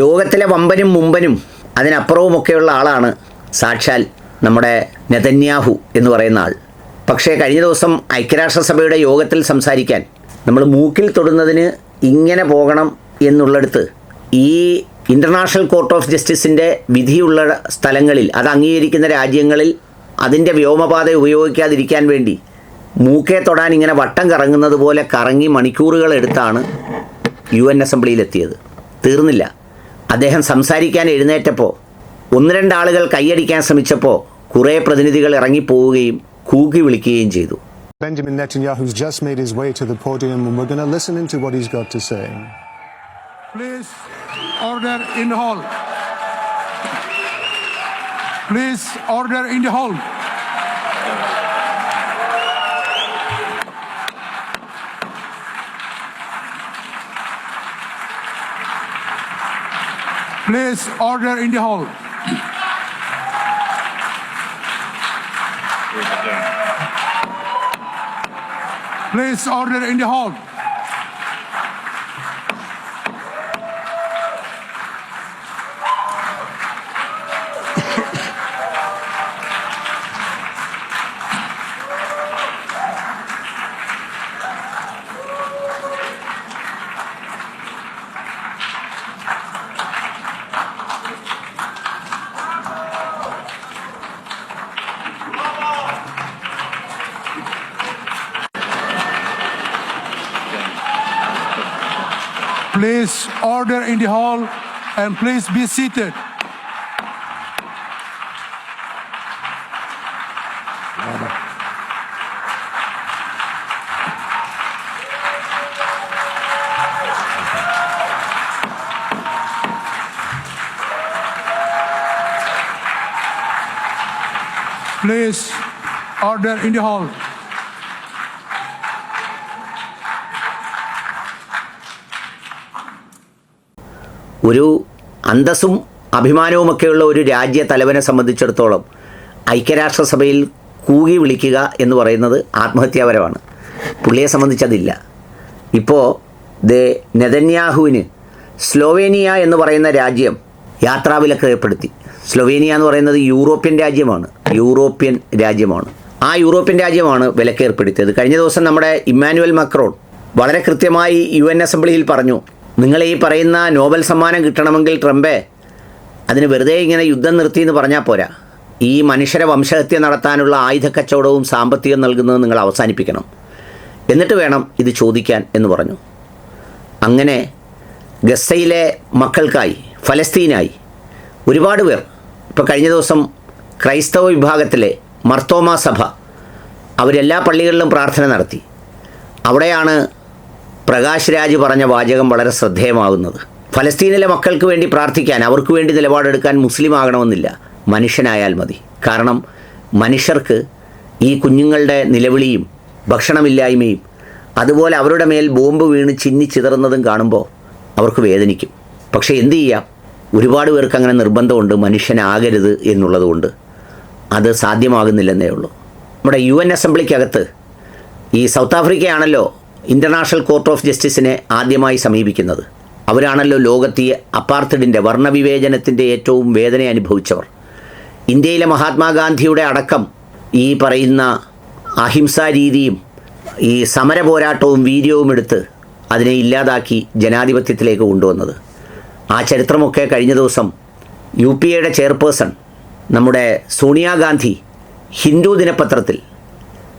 ലോകത്തിലെ വമ്പനും മുമ്പനും അതിനപ്പുറവുമൊക്കെയുള്ള ആളാണ് സാക്ഷാൽ നമ്മുടെ നെതന്യാഹു എന്ന് പറയുന്ന ആൾ. പക്ഷേ കഴിഞ്ഞ ദിവസം ഐക്യരാഷ്ട്രസഭയുടെ യോഗത്തിൽ സംസാരിക്കാൻ നമ്മൾ മൂക്കിൽ തൊടുന്നതിന് ഇങ്ങനെ പോകണം എന്നുള്ളിടത്ത് ഈ ഇന്റർനാഷണൽ കോർട്ട് ഓഫ് ജസ്റ്റിസിന്റെ വിധിയുള്ള സ്ഥലങ്ങളിൽ അത് അംഗീകരിക്കുന്ന രാജ്യങ്ങളിൽ അതിന്റെ വ്യോമപാത ഉപയോഗിക്കാതിരിക്കാൻ വേണ്ടി മൂക്കെ തൊടാൻ ഇങ്ങനെ വട്ടം കറങ്ങുന്നത് പോലെ കറങ്ങി മണിക്കൂറുകൾ എടുത്താണ് യു എൻ അസംബ്ലിയിലെത്തിയത്. തീർന്നില്ല. അദ്ദേഹം സംസാരിക്കാൻ എഴുന്നേറ്റപ്പോൾ ഒന്ന് രണ്ടാളുകൾ കൈയടിക്കാൻ ശ്രമിച്ചപ്പോൾ കുറേ പ്രതിനിധികൾ ഇറങ്ങിപ്പോവുകയും കൂക്കി വിളിക്കുകയും ചെയ്തു. Please order in the hall. Please order in the hall. Please order in the hall and please be seated. Please order in the hall. ഒരു അന്തസ്സും അഭിമാനവുമൊക്കെയുള്ള ഒരു രാജ്യ തലവനെ സംബന്ധിച്ചിടത്തോളം ഐക്യരാഷ്ട്രസഭയിൽ കൂകി വിളിക്കുക എന്ന് പറയുന്നത് ആത്മഹത്യാപരമാണ്. പുള്ളിയെ സംബന്ധിച്ചതില്ല. ഇപ്പോൾ ദേ നെതന്യാഹുവിന് സ്ലോവേനിയ എന്ന് പറയുന്ന രാജ്യം യാത്രാവിലക്ക് ഏർപ്പെടുത്തി. സ്ലോവേനിയ എന്ന് പറയുന്നത് യൂറോപ്യൻ രാജ്യമാണ്. യൂറോപ്യൻ രാജ്യമാണ്. ആ യൂറോപ്യൻ രാജ്യമാണ് വിലക്കേർപ്പെടുത്തിയത്. കഴിഞ്ഞ ദിവസം നമ്മുടെ ഇമ്മാനുവൽ മക്രോൺ വളരെ കൃത്യമായി യു എൻ അസംബ്ലിയിൽ പറഞ്ഞു നിങ്ങൾ ഈ പറയുന്ന നോബൽ സമ്മാനം കിട്ടണമെങ്കിൽ ട്രംപേ അതിന് വെറുതെ ഇങ്ങനെ യുദ്ധം നിർത്തി എന്ന് പറഞ്ഞാൽ പോരാ. ഈ മനുഷ്യരെ വംശഹത്യ നടത്താനുള്ള ആയുധ കച്ചവടവും സാമ്പത്തികം നൽകുന്നത് നിങ്ങൾ അവസാനിപ്പിക്കണം. എന്നിട്ട് വേണം ഇത് ചോദിക്കാൻ എന്ന് പറഞ്ഞു. അങ്ങനെ ഗസയിലെ മക്കൾക്കായി ഫലസ്തീനായി ഒരുപാട് പേർ ഇപ്പോൾ കഴിഞ്ഞ ദിവസം ക്രൈസ്തവ വിഭാഗത്തിലെ മർത്തോമ സഭ അവരെല്ലാ പള്ളികളിലും പ്രാർത്ഥന നടത്തി. അവിടെയാണ് പ്രകാശ് രാജ് പറഞ്ഞ വാചകം വളരെ ശ്രദ്ധേയമാകുന്നത്. ഫലസ്തീനിലെ മക്കൾക്ക് വേണ്ടി പ്രാർത്ഥിക്കാൻ അവർക്ക് വേണ്ടി നിലപാടെടുക്കാൻ മുസ്ലിം ആകണമെന്നില്ല. മനുഷ്യനായാൽ മതി. കാരണം മനുഷ്യർക്ക് ഈ കുഞ്ഞുങ്ങളുടെ നിലവിളിയും ഭക്ഷണമില്ലായ്മയും അതുപോലെ അവരുടെ മേൽ ബോംബ് വീണ് ചിന്നി ചിതറുന്നതും കാണുമ്പോൾ അവർക്ക് വേദനിക്കും. പക്ഷേ എന്തു ചെയ്യാം? ഒരുപാട് പേർക്ക് അങ്ങനെ നിർബന്ധമുണ്ട്. മനുഷ്യനാകരുത് എന്നുള്ളതുകൊണ്ട് അത് സാധ്യമാകുന്നില്ലെന്നേ ഉള്ളൂ. നമ്മുടെ യു എൻ അസംബ്ലിക്കകത്ത് ഈ സൗത്ത് ആഫ്രിക്കയാണല്ലോ ഇന്റർനാഷണൽ കോർട്ട് ഓഫ് ജസ്റ്റിസിനെ ആദ്യമായി സമീപിക്കുന്നത്. അവരാണല്ലോ ലോകത്തെ അപ്പാർത്തഡിന്റെ വർണവിവേചനത്തിന്റെ ഏറ്റവും വേദന അനുഭവിച്ചവർ. ഇന്ത്യയിലെ മഹാത്മാഗാന്ധിയുടെ അടക്കം ഈ പറയുന്ന അഹിംസാ രീതിയും ഈ സമര പോരാട്ടവും വീര്യവും എടുത്ത് അതിനെ ഇല്ലാതാക്കി ജനാധിപത്യത്തിലേക്ക് കൊണ്ടുവന്നത്. ആ ചരിത്രമൊക്കെ കഴിഞ്ഞ ദിവസം യു പി എയുടെ ചെയർപേഴ്സൺ നമ്മുടെ സോണിയാഗാന്ധി ഹിന്ദു ദിനപത്രത്തിൽ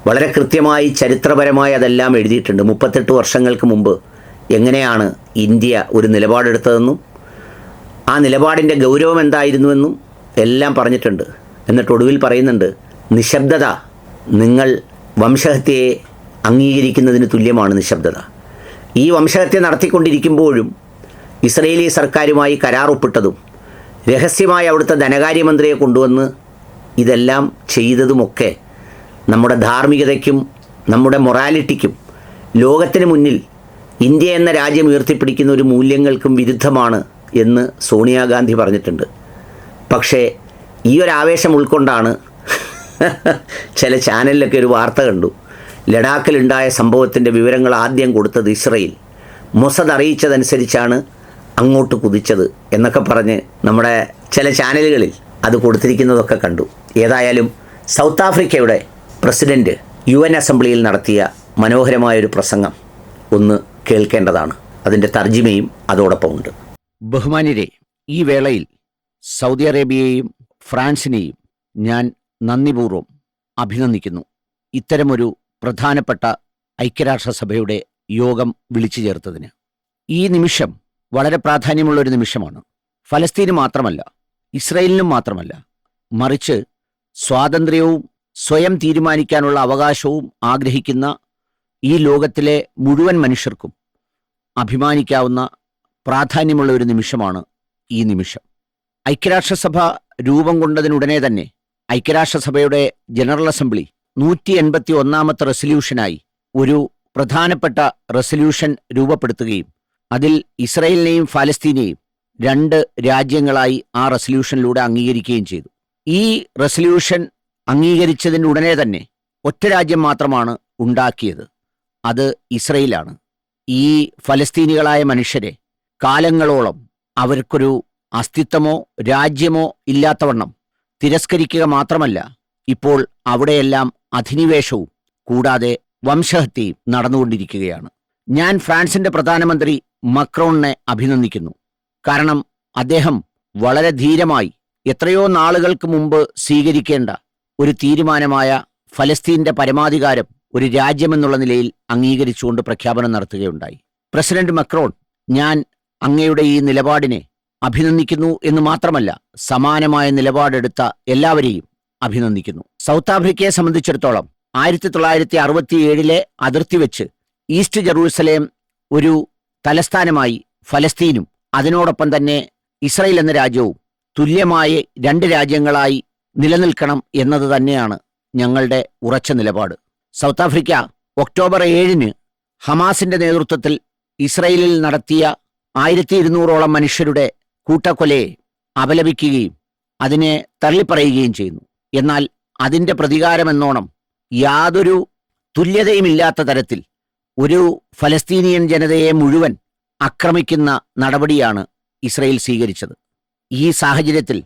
വളരെ കൃത്യമായി ചരിത്രപരമായി അതെല്ലാം എഴുതിയിട്ടുണ്ട്. മുപ്പത്തെട്ട് വർഷങ്ങൾക്ക് മുമ്പ് എങ്ങനെയാണ് ഇന്ത്യ ഒരു നിലപാടെടുത്തതെന്നും ആ നിലപാടിന്റെ ഗൗരവം എന്തായിരുന്നുവെന്നും എല്ലാം പറഞ്ഞിട്ടുണ്ട്. എന്നിട്ട് ഒടുവിൽ പറയുന്നുണ്ട് നിശബ്ദത നിങ്ങൾ വംശഹത്യയെ അംഗീകരിക്കുന്നതിന് തുല്യമാണ് നിശബ്ദത. ഈ വംശഹത്യ നടത്തിക്കൊണ്ടിരിക്കുമ്പോഴും ഇസ്രയേലി സർക്കാരുമായി കരാർ ഒപ്പിട്ടതും രഹസ്യമായി അവിടുത്തെ ധനകാര്യമന്ത്രിയെ കൊണ്ടുവന്ന് ഇതെല്ലാം ചെയ്തതുമൊക്കെ നമ്മുടെ ധാർമ്മികതയ്ക്കും നമ്മുടെ മൊറാലിറ്റിക്കും ലോകത്തിന് മുന്നിൽ ഇന്ത്യ എന്ന രാജ്യം ഉയർത്തിപ്പിടിക്കുന്ന ഒരു മൂല്യങ്ങൾക്കും വിരുദ്ധമാണ് എന്ന് സോണിയാഗാന്ധി പറഞ്ഞിട്ടുണ്ട്. പക്ഷേ ഈ ഒരു ആവേശം ഉൾക്കൊണ്ടാണ് ചില ചാനലിലൊക്കെ ഒരു വാർത്ത കണ്ടു. ലഡാക്കിലുണ്ടായ സംഭവത്തിന്റെ വിവരങ്ങൾ ആദ്യം കൊടുത്തത് ഇസ്രയേൽ. മൊസദ് അറിയിച്ചതനുസരിച്ചാണ് അങ്ങോട്ട് കുതിച്ചത് എന്നൊക്കെ പറഞ്ഞ് നമ്മുടെ ചില ചാനലുകളിൽ അത് കൊടുത്തിരിക്കുന്നതൊക്കെ കണ്ടു. ഏതായാലും സൗത്ത് ആഫ്രിക്കയുടെ പ്രസിഡന്റ് യു എൻ അസംബ്ലിയിൽ നടത്തിയ മനോഹരമായൊരു പ്രസംഗം ഒന്ന് കേൾക്കേണ്ടതാണ്. അതിന്റെ അതോടൊപ്പം ഉണ്ട് ബഹുമാന്യരെ ഈ വേളയിൽ സൗദി അറേബ്യയെയും ഫ്രാൻസിനെയും ഞാൻ നന്ദിപൂർവം അഭിനന്ദിക്കുന്നു. ഇത്തരമൊരു പ്രധാനപ്പെട്ട ഐക്യരാഷ്ട്രസഭയുടെ യോഗം വിളിച്ചു ചേർത്തതിന്. ഈ നിമിഷം വളരെ പ്രാധാന്യമുള്ള ഒരു നിമിഷമാണ്. ഫലസ്തീന് മാത്രമല്ല ഇസ്രയേലിനും മാത്രമല്ല മറിച്ച് സ്വാതന്ത്ര്യവും സ്വയം തീരുമാനിക്കാനുള്ള അവകാശവും ആഗ്രഹിക്കുന്ന ഈ ലോകത്തിലെ മുഴുവൻ മനുഷ്യർക്കും അഭിമാനിക്കാവുന്ന പ്രാധാന്യമുള്ള ഒരു നിമിഷമാണ് ഈ നിമിഷം. ഐക്യരാഷ്ട്രസഭ രൂപം കൊണ്ടതിനുടനെ തന്നെ ഐക്യരാഷ്ട്രസഭയുടെ ജനറൽ അസംബ്ലി നൂറ്റി എൺപത്തി ഒന്നാമത്തെ റെസൊല്യൂഷനായി ഒരു പ്രധാനപ്പെട്ട റെസൊല്യൂഷൻ രൂപപ്പെടുത്തുകയും അതിൽ ഇസ്രയേലിനെയും ഫലസ്തീനെയും രണ്ട് രാജ്യങ്ങളായി ആ റെസൊല്യൂഷനിലൂടെ അംഗീകരിക്കുകയും ചെയ്തു. ഈ റെസൊല്യൂഷൻ അംഗീകരിച്ചതിന് ഉടനെ തന്നെ ഒറ്റ രാജ്യം മാത്രമാണ് ഉണ്ടാക്കിയത്. അത് ഇസ്രയേലാണ്. ഈ ഫലസ്തീനികളായ മനുഷ്യരെ കാലങ്ങളോളം അവർക്കൊരു അസ്തിത്വമോ രാജ്യമോ ഇല്ലാത്തവണ്ണം തിരസ്കരിക്കുക മാത്രമല്ല ഇപ്പോൾ അവിടെയെല്ലാം അധിനിവേശവും കൂടാതെ വംശഹത്യയും നടന്നുകൊണ്ടിരിക്കുകയാണ്. ഞാൻ ഫ്രാൻസിന്റെ പ്രധാനമന്ത്രി മക്രോണിനെ അഭിനന്ദിക്കുന്നു. കാരണം അദ്ദേഹം വളരെ ധീരമായി എത്രയോ നാളുകൾക്ക് മുമ്പ് സ്വീകരിക്കേണ്ട ഒരു തീരുമാനമായ ഫലസ്തീന്റെ പരമാധികാരം ഒരു രാജ്യമെന്നുള്ള നിലയിൽ അംഗീകരിച്ചുകൊണ്ട് പ്രഖ്യാപനം നടത്തുകയുണ്ടായി. പ്രസിഡന്റ് മക്രോൺ ഞാൻ അങ്ങയുടെ ഈ നിലപാടിനെ അഭിനന്ദിക്കുന്നു എന്ന് മാത്രമല്ല സമാനമായ നിലപാടെടുത്ത എല്ലാവരെയും അഭിനന്ദിക്കുന്നു. സൗത്ത് ആഫ്രിക്കയെ സംബന്ധിച്ചിടത്തോളം ആയിരത്തി തൊള്ളായിരത്തി അറുപത്തിയേഴിലെ അതിർത്തി വെച്ച് ഈസ്റ്റ് ജെറൂസലേം ഒരു തലസ്ഥാനമായി ഫലസ്തീനും അതിനോടൊപ്പം തന്നെ ഇസ്രയേൽ എന്ന രാജ്യവും തുല്യമായി രണ്ട് രാജ്യങ്ങളായി നിലനിൽക്കണം എന്നത് തന്നെയാണ് ഞങ്ങളുടെ ഉറച്ച നിലപാട്. സൗത്ത് ആഫ്രിക്ക ഒക്ടോബർ ഏഴിന് ഹമാസിന്റെ നേതൃത്വത്തിൽ ഇസ്രയേലിൽ നടത്തിയ ആയിരത്തി ഇരുന്നൂറോളം മനുഷ്യരുടെ കൂട്ടക്കൊലയെ അപലപിക്കുകയും അതിനെ തള്ളിപ്പറയുകയും ചെയ്യുന്നു. എന്നാൽ അതിന്റെ പ്രതികാരമെന്നോണം യാതൊരു തുല്യതയുമില്ലാത്ത തരത്തിൽ ഒരു ഫലസ്തീനിയൻ ജനതയെ മുഴുവൻ ആക്രമിക്കുന്ന നടപടിയാണ് ഇസ്രയേൽ സ്വീകരിച്ചത്. ഈ സാഹചര്യത്തിൽ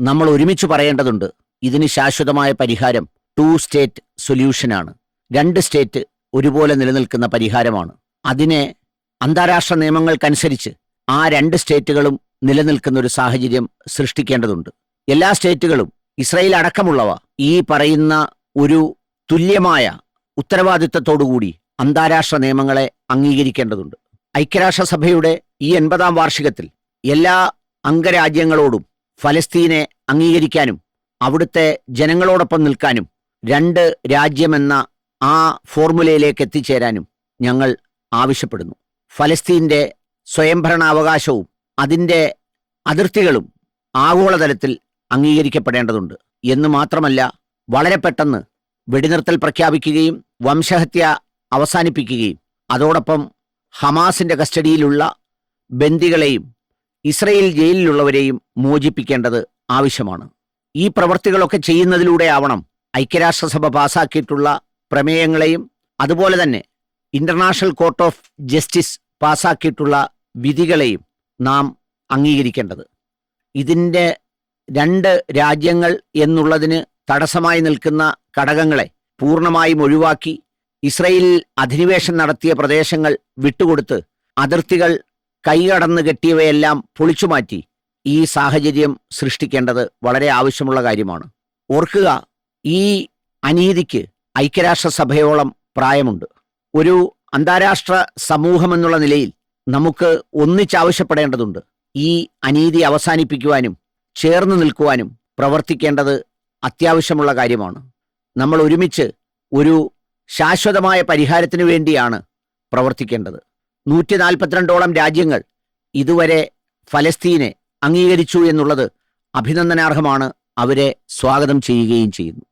നമ്മൾ ഒരുമിച്ച് പറയേണ്ടതുണ്ട്. ഇതിന് ശാശ്വതമായ പരിഹാരം ടു സ്റ്റേറ്റ് സൊല്യൂഷനാണ് രണ്ട് സ്റ്റേറ്റ് ഒരുപോലെ നിലനിൽക്കുന്ന പരിഹാരമാണ്. അതിനെ അന്താരാഷ്ട്ര നിയമങ്ങൾക്കനുസരിച്ച് ആ രണ്ട് സ്റ്റേറ്റുകളും നിലനിൽക്കുന്ന ഒരു സാഹചര്യം സൃഷ്ടിക്കേണ്ടതുണ്ട്. എല്ലാ സ്റ്റേറ്റുകളും ഇസ്രയേൽ അടക്കമുള്ളവ ഈ പറയുന്ന ഒരു തുല്യമായ ഉത്തരവാദിത്തത്തോടുകൂടി അന്താരാഷ്ട്ര നിയമങ്ങളെ അംഗീകരിക്കേണ്ടതുണ്ട്. ഐക്യരാഷ്ട്രസഭയുടെ ഈ എൺപതാം വാർഷികത്തിൽ എല്ലാ അംഗരാജ്യങ്ങളോടും ഫലസ്തീനെ അംഗീകരിക്കാനും അവിടുത്തെ ജനങ്ങളോടൊപ്പം നിൽക്കാനും രണ്ട് രാജ്യമെന്ന ആ ഫോർമുലയിലേക്ക് എത്തിച്ചേരാനും ഞങ്ങൾ ആവശ്യപ്പെടുന്നു. ഫലസ്തീന്റെ സ്വയംഭരണാവകാശവും അതിന്റെ അതിർത്തികളും ആഗോളതലത്തിൽ അംഗീകരിക്കപ്പെടേണ്ടതുണ്ട്. എന്ന് മാത്രമല്ല വളരെ പെട്ടെന്ന് വെടിനിർത്തൽ പ്രഖ്യാപിക്കുകയും വംശഹത്യ അവസാനിപ്പിക്കുകയും അതോടൊപ്പം ഹമാസിന്റെ കസ്റ്റഡിയിലുള്ള ബന്ദികളെയും ഇസ്രയേൽ ജയിലിലുള്ളവരെയും മോചിപ്പിക്കേണ്ടത് ആവശ്യമാണ്. ഈ പ്രവർത്തികളൊക്കെ ചെയ്യുന്നതിലൂടെ ആവണം ഐക്യരാഷ്ട്രസഭ പാസാക്കിയിട്ടുള്ള പ്രമേയങ്ങളെയും അതുപോലെ തന്നെ ഇന്റർനാഷണൽ കോർട്ട് ഓഫ് ജസ്റ്റിസ് പാസാക്കിയിട്ടുള്ള വിധികളെയും നാം അംഗീകരിക്കേണ്ടത്. ഇതിന്റെ രണ്ട് രാജ്യങ്ങൾ എന്നുള്ളതിന് തടസ്സമായി നിൽക്കുന്ന ഘടകങ്ങളെ പൂർണമായും ഒഴിവാക്കി ഇസ്രയേലിൽ അധിനിവേശം നടത്തിയ പ്രദേശങ്ങൾ വിട്ടുകൊടുത്ത് അതിർത്തികൾ കൈകടന്ന് കെട്ടിയവയെല്ലാം പൊളിച്ചുമാറ്റി ഈ സാഹചര്യം സൃഷ്ടിക്കേണ്ടത് വളരെ ആവശ്യമുള്ള കാര്യമാണ്. ഓർക്കുക ഈ അനീതിക്ക് ഐക്യരാഷ്ട്രസഭയോളം പ്രായമുണ്ട്. ഒരു അന്താരാഷ്ട്ര സമൂഹമെന്നുള്ള നിലയിൽ നമുക്ക് ഒന്നിച്ചാവശ്യപ്പെടേണ്ടതുണ്ട്. ഈ അനീതി അവസാനിപ്പിക്കുവാനും ചേർന്ന് നിൽക്കുവാനും പ്രവർത്തിക്കേണ്ടത് അത്യാവശ്യമുള്ള കാര്യമാണ്. നമ്മൾ ഒരുമിച്ച് ഒരു ശാശ്വതമായ പരിഹാരത്തിനു വേണ്ടിയാണ് പ്രവർത്തിക്കേണ്ടത്. നൂറ്റി നാൽപ്പത്തിരണ്ടോളം രാജ്യങ്ങൾ ഇതുവരെ ഫലസ്തീനെ അംഗീകരിച്ചു എന്നുള്ളത് അഭിനന്ദനാർഹമാണ്. അവരെ സ്വാഗതം ചെയ്യുകയും ചെയ്യുന്നു.